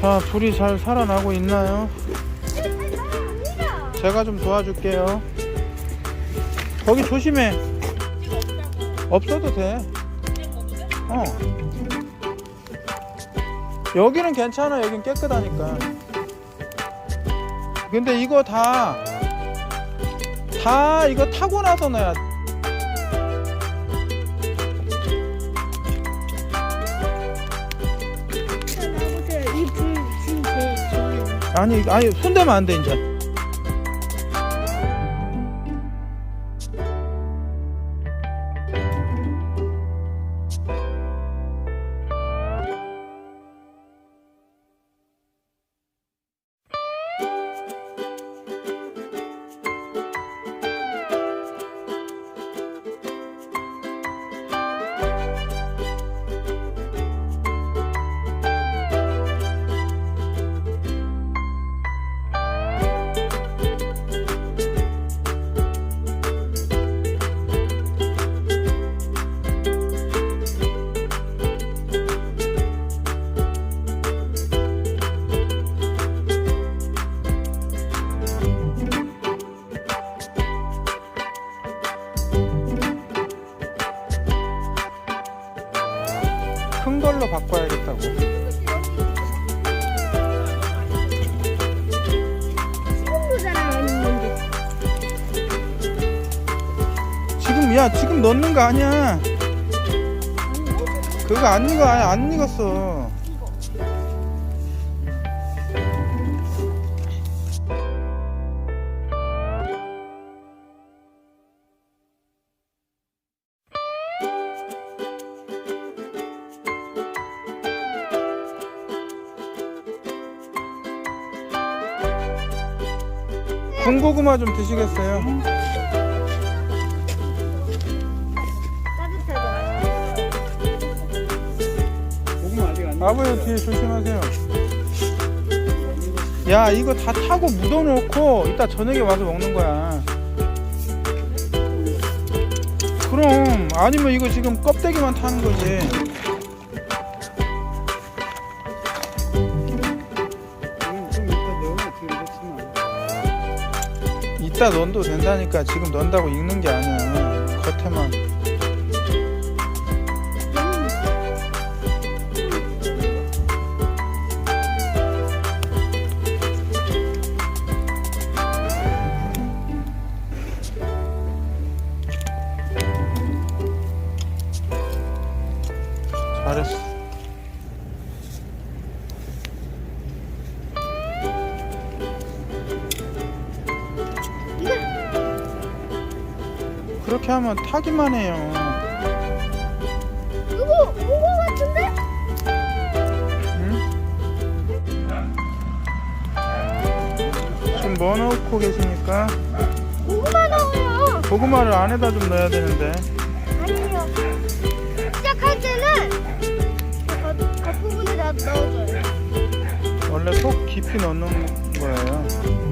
자, 불이 잘 살아나고 있나요? 제가 좀 도와줄게요. 거기 조심해. 없어도 돼. 어. 여기는 괜찮아. 여긴 깨끗하니까. 근데 이거 다, 다 이거 타고 나서 넣어야 돼. 아니, 아니, 손대면 안 돼, 이제. 큰 걸로 바꿔야겠다고. 지금, 야, 지금 넣는 거 아니야. 그거 안 익어, 안 익었어. 군고구마 좀 드시겠어요? 고구마 아직 안 아버지 뒤에 조심하세요. 야 이거 다 타고 묻어놓고 이따 저녁에 와서 먹는 거야. 그럼 아니면 이거 지금 껍데기만 타는 거지. 이따 넣어도 된다니까 지금 넣는다고 익는 게 아니야. 겉에만. 잘했어. 그렇게 하면 타기만 해요. 이거 이거 같은데? 응? 지금 뭐 넣고 계십니까? 고구마 넣어요. 고구마를 안에다 좀 넣어야 되는데. 아니요. 시작할 때는 겉, 겉부분에다 넣어줘요. 원래 속 깊이 넣는 거예요.